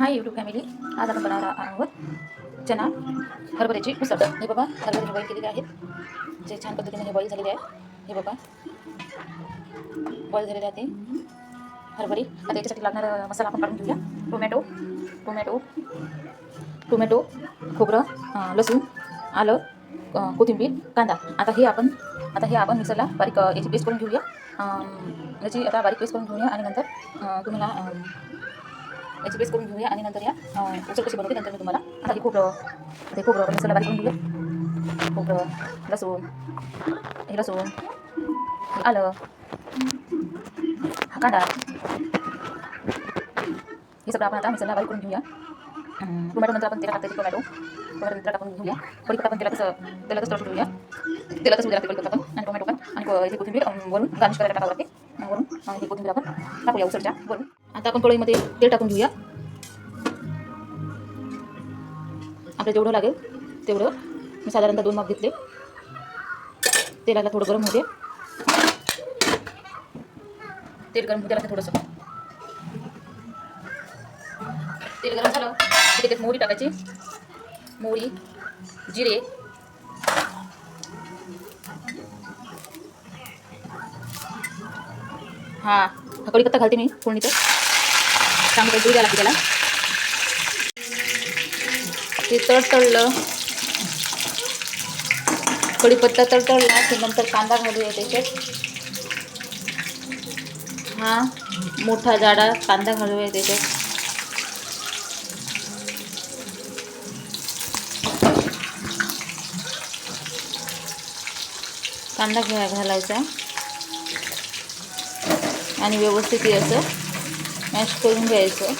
Hi YouTube family आज आपण बनवणार आहोत चना हरभऱ्याची उसळ. हे बाबा हरभरे बॉईल केलेले आहेत जे छान पद्धतीने हे बॉईल झालेले आहे. हे बाबा बॉईल झालेले आहे ते. हरभरे. आता याच्यासाठी लागणारा मसाला आपण काढून घेऊया. टोमॅटो टोमॅटो टोमॅटो खोबरं लसूण आलं कोथिंबीर कांदा. आता हे आपण आता हे आपण मिक्सरला बारीक याची पेस्ट करून घेऊया. याची आता बारीक पेस्ट करून घेऊया आणि नंतर तुम्हाला याची पेस्ट करून घेऊया आणि नंतर या अं, उसळ कशी बनवते नंतर मी तुम्हाला आता हे खोबरं ते खोबरं आपण मिक्सरला बारीक करून घेऊया खोबरं लसूण हे लसूण हे आलं हा कांदा हे सगळं आपण आता मिक्सरला बारीक करून घेऊया अं, टोमॅटो नंतर आपण तेलात टाकते टोमॅटो टोमॅटो नंतर टाकून घेऊया कढीपत्ता आपण तेलातच तेलातच तळून घेऊया तेलातच उद्या लागते कढीपत्ता पण आणि टोमॅटो पण आणि क- हे कोथिंबीर अं, वरून गार्निश करायला टाकावं लागते अं, वरून अं, हे कोथिंबीर आपण टाकूया उसळच्या वरून आता आपण कढईमध्ये तेल टाकून घेऊया. आपल्याला जेवढं लागेल तेवढं मी साधारणतः दोन माप घेतले. तेलाला थोडं गरम होते दे. तेल गरम होते द्या थोडंसं. तेल गरम झालं की त्याच्यात मोहरी टाकायची. मोहरी जिरे. हा कढीपत्ता घालते मी फोडणीचं. त्यामुळे दूध आला लागते त्याला ते तळतळलं कढीपत्ता तळतळला की नंतर कांदा घालूया त्याच्यात. हा मोठा जाडा कांदा घालूया त्याच्यात. कांदा घ्या घालायचा. आणि व्यवस्थित असं मॅश करून घ्यायचं.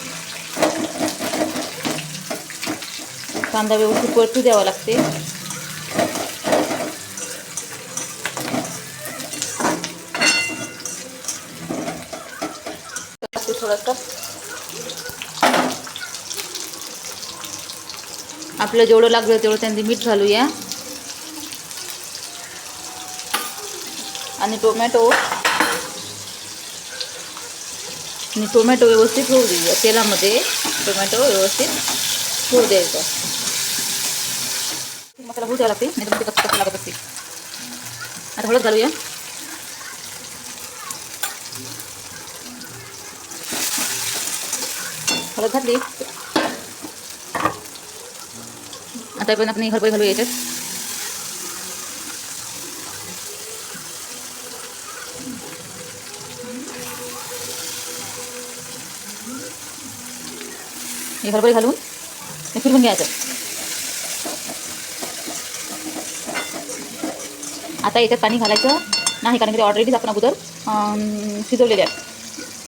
कांदा व्यवस्थित परतू द्यावा लागते. थोडंसं. आपलं जेवढं लागलं तेवढं त्यांनी मीठ घालूया. आणि टोमॅटो. आणि टोमॅटो व्यवस्थित होऊ देऊया तेलामध्ये टोमॅटो व्यवस्थित होऊ द्यायचा मसाला होऊ द्यावा लागते नाही तर मग ते कसं कसं लागत असते आता हळद घालूया. हळद घातली. आता पण आपण हरभरे घालूया याच्यात. हे बरोबर घालून हे फिरवून घ्यायचं. आता याच्यात पाणी घालायचं नाही कारण की ते ऑलरेडीच आपण अगोदर शिजवलेले आहेत.